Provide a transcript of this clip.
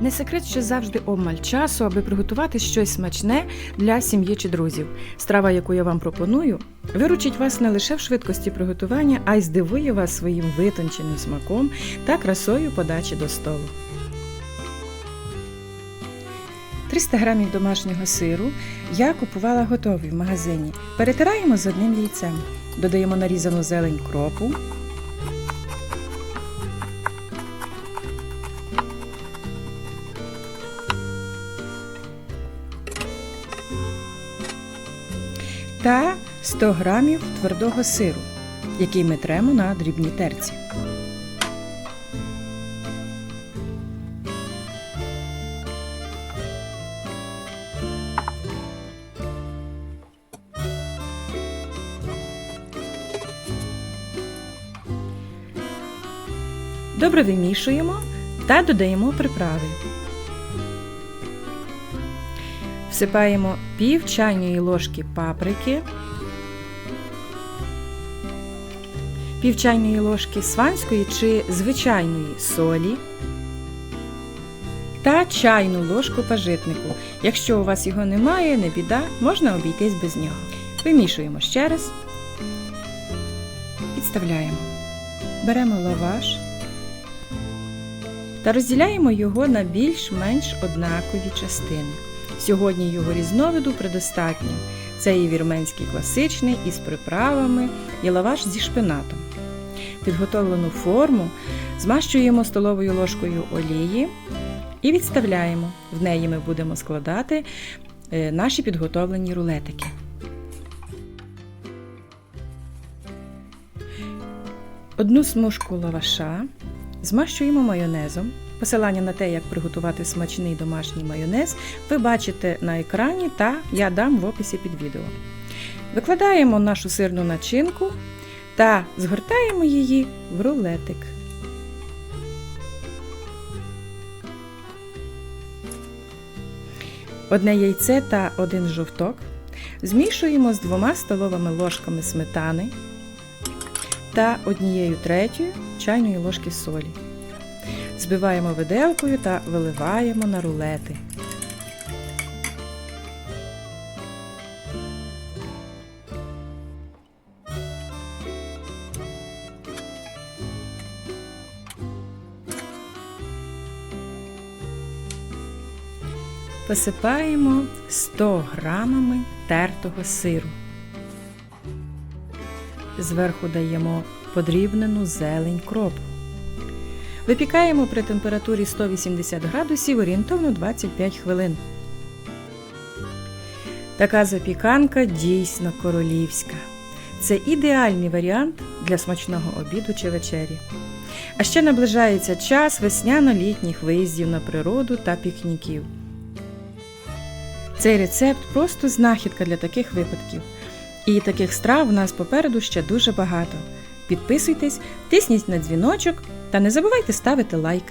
Не секрет, що завжди обмаль часу, аби приготувати щось смачне для сім'ї чи друзів. Страва, яку я вам пропоную, виручить вас не лише в швидкості приготування, а й здивує вас своїм витонченим смаком та красою подачі до столу. 300 грамів домашнього сиру я купувала готовий в магазині. Перетираємо з одним яйцем. Додаємо нарізану зелень кропу, та 100 грамів твердого сиру, який ми тремо на дрібній терці. Добре вимішуємо та додаємо приправи. Всипаємо пів чайної ложки паприки, пів чайної ложки сванської чи звичайної солі та чайну ложку пажитнику. Якщо у вас його немає, не біда, можна обійтись без нього. Вимішуємо ще раз, підставляємо. Беремо лаваш та розділяємо його на більш-менш однакові частини. Сьогодні його різновиду предостатньо. Це і вірменський класичний із приправами, і лаваш зі шпинатом. Підготовлену форму змащуємо столовою ложкою олії і відставляємо. В неї ми будемо складати е, наші підготовлені рулетики. Одну смужку лаваша змащуємо майонезом. Посилання на те, як приготувати смачний домашній майонез, ви бачите на екрані та я дам в описі під відео. Викладаємо нашу сирну начинку та згортаємо її в рулетик. Одне яйце та один жовток змішуємо з двома столовими ложками сметани та однією третьою чайної ложки солі. Збиваємо виделкою та виливаємо на рулети. Посипаємо 100 грамами тертого сиру. Зверху даємо подрібнену зелень кропу. Випікаємо при температурі 180 градусів орієнтовно 25 хвилин. Така запіканка дійсно королівська. Це ідеальний варіант для смачного обіду чи вечері. А ще наближається час весняно-літніх виїздів на природу та пікніків. Цей рецепт просто знахідка для таких випадків. І таких страв у нас попереду ще дуже багато. Підписуйтесь, тисніть на дзвіночок та не забувайте ставити лайк.